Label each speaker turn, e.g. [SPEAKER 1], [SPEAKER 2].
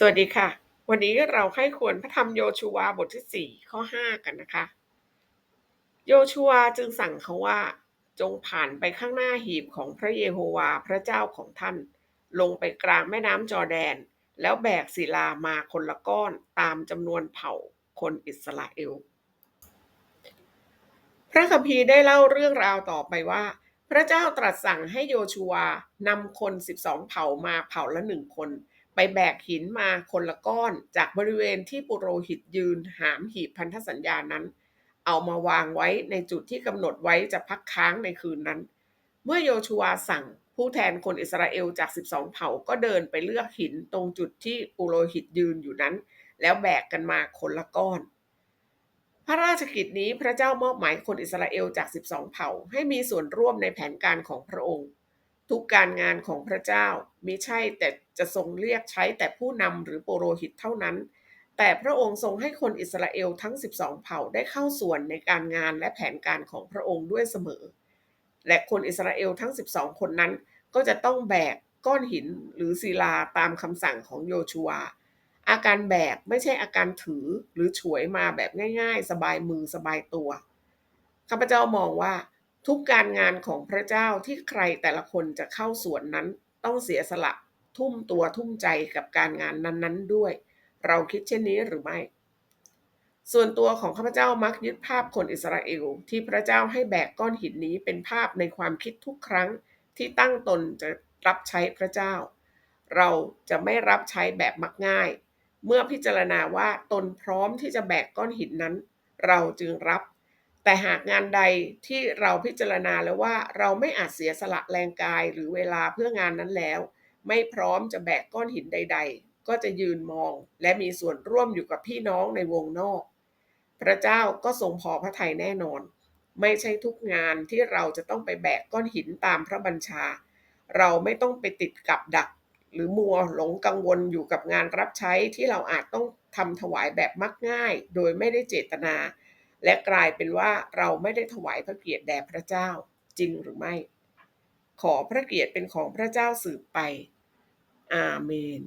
[SPEAKER 1] สวัสดีค่ะ วันนี้เราใคร่ควรพระธรรมโยชูวาบทที่4ข้อ5กันนะคะ โยชูวาจึงสั่งเขาว่า จงผ่านไปข้างหน้าหีบของพระเยโฮวาพระเจ้าของท่าน ลงไปกลางแม่น้ำจอแดน แล้วแบกศิลามาคนละก้อนตามจำนวนเผ่าคนอิสราเอล พระคัมภีร์ได้เล่าเรื่องราวต่อไปว่า พระเจ้าตรัสสั่งให้โยชูวานำคน12เผ่ามาเผ่าละหนึ่งคน ไปแบกหินมาคนละก้อน จากบริเวณที่ปุโรหิตยืนหามหีบพันธสัญญานั้น เอามาวางไว้ในจุดที่กำหนดไว้จะพักค้างในคืนนั้น เมื่อโยชูวสั่งผู้แทนคนอิสราเอลจาก 12 เผ่าก็เดินไปเลือกหินตรงจุดที่ปุโรหิตยืนอยู่นั้น แล้วแบกกันมาคนละก้อน พระราชกิจนี้พระเจ้ามอบหมายคนอิสราเอลจาก 12 เผ่า ให้มีส่วนร่วมในแผนการของพระองค์ ทุกการงานของพระเจ้ามิใช่แต่จะทรงเรียกใช้แต่ผู้นำหรือโปโรหิตเท่านั้น แต่พระองค์ทรงให้คนอิสราเอลทั้ง 12 เผ่าได้เข้าส่วนในการงานและแผนการของพระองค์ด้วยเสมอ และคนอิสราเอลทั้ง 12 คนนั้นก็จะต้องแบกก้อนหินหรือศิลาตามคำสั่งของโยชูวาอาการแบกไม่ใช่อาการถือหรือฉวยมาแบบง่าย ๆ สบายมือสบายตัวข้าพเจ้ามองว่า ทุกการงานของพระเจ้าที่ใครแต่ละคนจะเข้าส่วนนั้น ต้องเสียสละทุ่มตัวทุ่มใจกับการงานนั้นๆด้วย เราคิดเช่นนี้หรือไม่ ส่วนตัวของข้าพเจ้ามักยึดภาพคนอิสราเอลที่พระเจ้าให้แบกก้อนหินนี้เป็นภาพในความคิดทุกครั้งที่ตั้งตนจะรับใช้พระเจ้า เราจะไม่รับใช้แบบมักง่าย เมื่อพิจารณาว่าตนพร้อมที่จะแบกก้อนหินนั้น เราจึงรับ แต่หากงานใดที่เราพิจารณาแล้วว่าเราไม่อาจเสียสละแรงกายหรือเวลาเพื่องานนั้นแล้ว ไม่พร้อมจะแบกก้อนหินใด ๆ ก็จะยืนมองและมีส่วนร่วมอยู่กับพี่น้องในวงนอก พระเจ้าก็ทรงพอพระทัยแน่นอน ไม่ใช่ทุกงานที่เราจะต้องไปแบกก้อนหินตามพระบัญชา เราไม่ต้องไปติดกับดัก หรือมัวหลงกังวลอยู่กับงานรับใช้ที่เราอาจต้องทำถวายแบบมักง่าย โดยไม่ได้เจตนา และกลายเป็นว่าเราไม่ได้ถวายพระเกียรติแด่พระเจ้าจริงหรือไม่ ขอพระเกียรติเป็นของพระเจ้าสืบไป อาเมน